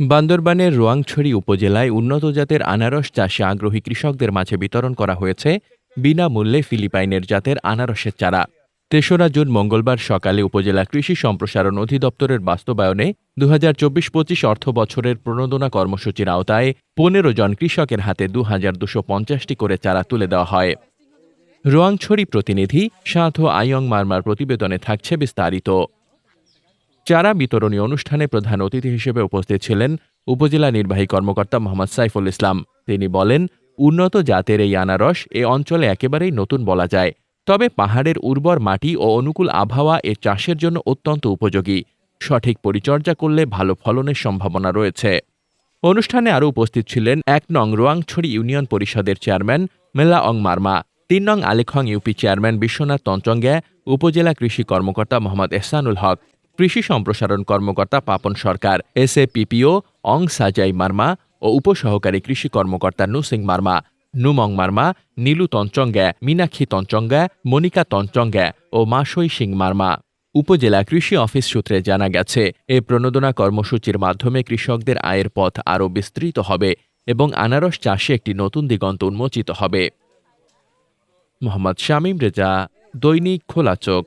বান্দরবানের রোয়াংছড়ি উপজেলায় উন্নত জাতের আনারস চাষে আগ্রহী কৃষকদের মাঝে বিতরণ করা হয়েছে বিনামূল্যে ফিলিপাইনের জাতের আনারসের চারা। তেসরা জুন মঙ্গলবার সকালে উপজেলা কৃষি সম্প্রসারণ অধিদপ্তরের বাস্তবায়নে দু হাজার চব্বিশ পঁচিশ অর্থ বছরের প্রণোদনা কর্মসূচির আওতায় পনেরো জন কৃষকের হাতে দু হাজার দুশো পঞ্চাশটি করে চারা তুলে দেওয়া হয়। রোয়াংছড়ি প্রতিনিধি সাধ আয়ং মার্মার প্রতিবেদনে থাকছে বিস্তারিত। চারা বিতরণী অনুষ্ঠানে প্রধান অতিথি হিসেবে উপস্থিত ছিলেন, উপজেলা নির্বাহী কর্মকর্তা মোহাম্মদ সাইফুল ইসলাম। তিনি বলেন, উন্নত জাতের এই আনারস এ অঞ্চলে একেবারেই নতুন বলা যায়। তবে পাহাড়ের উর্বর মাটি ও অনুকূল আবহাওয়া এ চাষের জন্য অত্যন্ত উপযোগী। সঠিক পরিচর্যা করলে ভালো ফলনের সম্ভাবনা রয়েছে। অনুষ্ঠানে আরও উপস্থিত ছিলেন এক নং রোয়াংছড়ি ইউনিয়ন পরিষদের চেয়ারম্যান মেলা অং মার্মা, তিন নং আলেখং ইউপি চেয়ারম্যান বিশ্বনাথ তঞ্চঙ্গ্যা উপজেলা কৃষি কর্মকর্তা মোহাম্মদ এহসানুল হক কৃষি সম্প্রসারণ কর্মকর্তা পাপন সরকার এস এ পিপিও অং সাজাই মার্মা ও উপসহকারী কৃষি কর্মকর্তা নুসিং মার্মা, নুমং মার্মা, নীলু তঞ্চঙ্গ্যা মীনাক্ষী তঞ্চঙ্গ্যা মনিকা তঞ্চঙ্গ্যা ও মাসই সিং মার্মা। উপজেলা কৃষি অফিস সূত্রে জানা গেছে, এ প্রণোদনা কর্মসূচির মাধ্যমে কৃষকদের আয়ের পথ আরও বিস্তৃত হবে এবং আনারস চাষে একটি নতুন দিগন্ত উন্মোচিত হবে। মোহাম্মদ শামীম রেজা, দৈনিক খোলা চোখ।